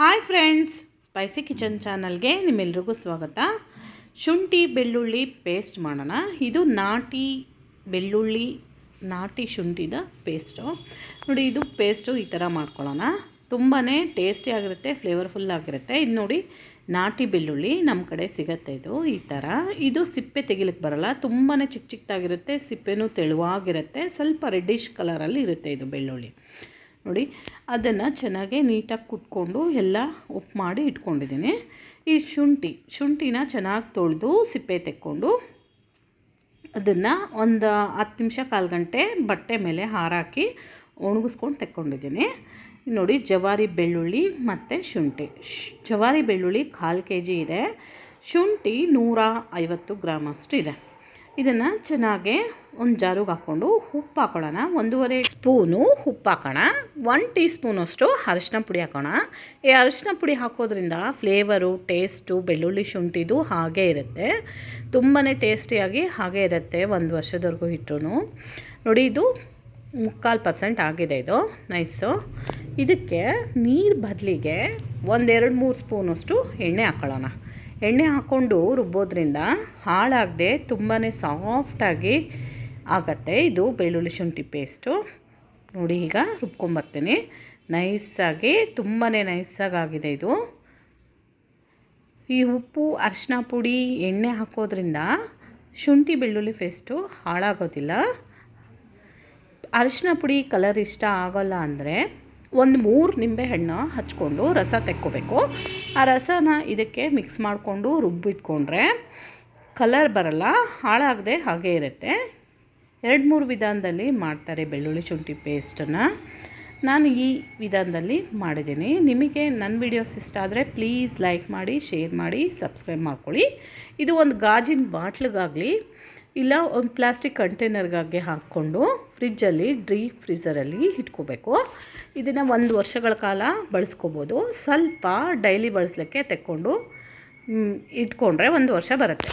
Hi friends spicy kitchen ಚಾನಲ್ಗೆ ನಿಮ್ಮೆಲ್ರಿಗೂ ಸ್ವಾಗತ. ಶುಂಠಿ ಬೆಳ್ಳುಳ್ಳಿ ಪೇಸ್ಟ್ ಮಾಡೋಣ. ಇದು ನಾಟಿ ಬೆಳ್ಳುಳ್ಳಿ, ನಾಟಿ ಶುಂಠಿದ ಪೇಸ್ಟು ನೋಡಿ, ಇದು ಪೇಸ್ಟು ಈ ಥರ ಮಾಡ್ಕೊಳ್ಳೋಣ. ತುಂಬಾ ಟೇಸ್ಟಿ ಆಗಿರುತ್ತೆ ಫ್ಲೇವರ್ಫುಲ್ ಆಗಿರುತ್ತೆ. ಇದು ನೋಡಿ, ನಾಟಿ ಬೆಳ್ಳುಳ್ಳಿ ನಮ್ಮ ಕಡೆ ಸಿಗತ್ತೆ ಇದು ಈ ಥರ ಇದು ಸಿಪ್ಪೆ ತೆಗಿಲಿಕ್ಕೆ ಬರಲ್ಲ ತುಂಬಾ ಚಿಕ್ಕ ಚಿಕ್ಕದಾಗಿರುತ್ತೆ ಸಿಪ್ಪೆನೂ ತೆಳುವಾಗಿರುತ್ತೆ, ಸ್ವಲ್ಪ ರೆಡ್ಡಿಶ್ ಕಲರಲ್ಲಿ ಇರುತ್ತೆ ಇದು ಬೆಳ್ಳುಳ್ಳಿ. ನೋಡಿ, ಅದನ್ನು ಚೆನ್ನಾಗಿ ನೀಟಾಗಿ ಕುಟ್ಕೊಂಡು ಎಲ್ಲ ಉಪ್ಪು ಮಾಡಿ ಇಟ್ಕೊಂಡಿದ್ದೀನಿ. ಈ ಶುಂಠಿ, ಶುಂಠಿನ ಚೆನ್ನಾಗಿ ತೊಳೆದು ಸಿಪ್ಪೆ ತೆಕ್ಕೊಂಡು ಅದನ್ನು ಒಂದು ಹತ್ತು ನಿಮಿಷ ಕಾಲು ಗಂಟೆ ಬಟ್ಟೆ ಮೇಲೆ ಹಾರಾಕಿ ಒಣಗಿಸ್ಕೊಂಡು ತೆಕ್ಕೊಂಡಿದ್ದೀನಿ. ನೋಡಿ, ಜವಾರಿ ಬೆಳ್ಳುಳ್ಳಿ ಮತ್ತು ಶುಂಠಿ. ಜವಾರಿ ಬೆಳ್ಳುಳ್ಳಿ ಕಾಲು ಕೆ ಜಿ ಇದೆ. ಶುಂಠಿ ನೂರ ಐವತ್ತು ಗ್ರಾಮ್ ಅಷ್ಟು ಇದೆ. ಇದನ್ನು ಚೆನ್ನಾಗಿ ಒಂದು ಜಾರಿಗೆ ಹಾಕ್ಕೊಂಡು ಉಪ್ಪು ಹಾಕೊಳ್ಳೋಣ. ಒಂದೂವರೆ ಸ್ಪೂನು ಉಪ್ಪು ಹಾಕೋಣ. ಒನ್ ಟೀ ಸ್ಪೂನಷ್ಟು ಅರಿಶಿನ ಪುಡಿ ಹಾಕೋಣ. ಈ ಅರಿಶಿನ ಪುಡಿ ಹಾಕೋದ್ರಿಂದ ಫ್ಲೇವರು, ಟೇಸ್ಟು, ಬೆಳ್ಳುಳ್ಳಿ ಶುಂಠಿದು ಹಾಗೇ ಇರುತ್ತೆ. ತುಂಬಾ ಟೇಸ್ಟಿಯಾಗಿ ಹಾಗೇ ಇರುತ್ತೆ ಒಂದು ವರ್ಷದವರೆಗೂ ಇಟ್ಟರು ನೋಡಿ, ಇದು ಮುಕ್ಕಾಲು ಪರ್ಸೆಂಟ್ ಆಗಿದೆ ಇದು. ನೈಸು. ಇದಕ್ಕೆ ನೀರು ಬದಲಿಗೆ ಒಂದೆರಡು ಮೂರು ಸ್ಪೂನಷ್ಟು ಎಣ್ಣೆ ಹಾಕೊಳ್ಳೋಣ. ಎಣ್ಣೆ ಹಾಕ್ಕೊಂಡು ರುಬ್ಬೋದ್ರಿಂದ ಹಾಳಾಗದೆ ತುಂಬಾ ಸಾಫ್ಟಾಗಿ ಆಗತ್ತೆ. ಇದು ಬೆಳ್ಳುಳ್ಳಿ ಶುಂಠಿ ಪೇಸ್ಟು ನೋಡಿ ಈಗ ರುಬ್ಕೊಂಬರ್ತೀನಿ. ನೈಸಾಗಿ ತುಂಬಾ ನೈಸಾಗಿ ಆಗಿದೆ ಇದು. ಈ ಉಪ್ಪು ಅರಿಶಿನ ಪುಡಿ, ಎಣ್ಣೆ ಹಾಕೋದ್ರಿಂದ ಶುಂಠಿ ಬೆಳ್ಳುಳ್ಳಿ ಪೇಸ್ಟು ಹಾಳಾಗೋದಿಲ್ಲ. ಅರಿಶಿನ ಪುಡಿ ಕಲರ್ ಇಷ್ಟ ಆಗೋಲ್ಲ ಅಂದರೆ ಒಂದು ಮೂರು ನಿಂಬೆಹಣ್ಣು ಹಚ್ಕೊಂಡು ರಸ ತೆಕ್ಕೋಬೇಕು. ಆ ರಸನ ಇದಕ್ಕೆ ಮಿಕ್ಸ್ ಮಾಡಿಕೊಂಡು ರುಬ್ಬಿಟ್ಕೊಂಡ್ರೆ ಕಲರ್ ಬರಲ್ಲ, ಹಾಳಾಗದೆ ಹಾಗೇ ಇರುತ್ತೆ. ಎರಡು ಮೂರು ವಿಧಾನದಲ್ಲಿ ಮಾಡ್ತಾರೆ ಬೆಳ್ಳುಳ್ಳಿ ಶುಂಠಿ ಪೇಸ್ಟನ್ನು ನಾನು ಈ ವಿಧಾನದಲ್ಲಿ ಮಾಡಿದ್ದೀನಿ. ನಿಮಗೆ ನನ್ನ ವಿಡಿಯೋಸ್ ಇಷ್ಟ ಆದರೆ ಪ್ಲೀಸ್ ಲೈಕ್ ಮಾಡಿ ಶೇರ್ ಮಾಡಿ ಸಬ್ಸ್ಕ್ರೈಬ್ ಮಾಡ್ಕೊಳ್ಳಿ. ಇದು ಒಂದು ಗಾಜಿನ ಬಾಟ್ಲಿಗಾಗಲಿ. ಇಲ್ಲ, ಒಂದು ಪ್ಲಾಸ್ಟಿಕ್ ಕಂಟೈನರ್ಗಾಗಿ ಹಾಕ್ಕೊಂಡು ಫ್ರಿಜ್ಜಲ್ಲಿ ಡ್ರೀ ಫ್ರೀಸರಲ್ಲಿ ಇಟ್ಕೋಬೇಕು. ಇದನ್ನು ಒಂದು ವರ್ಷಗಳ ಕಾಲ ಬಳಸ್ಕೋಬೋದು. ಸ್ವಲ್ಪ ಡೈಲಿ ಬಳಸಲಿಕ್ಕೆ ತೆಕ್ಕೊಂಡು ಇಟ್ಕೊಂಡ್ರೆ ಒಂದು ವರ್ಷ ಬರುತ್ತೆ.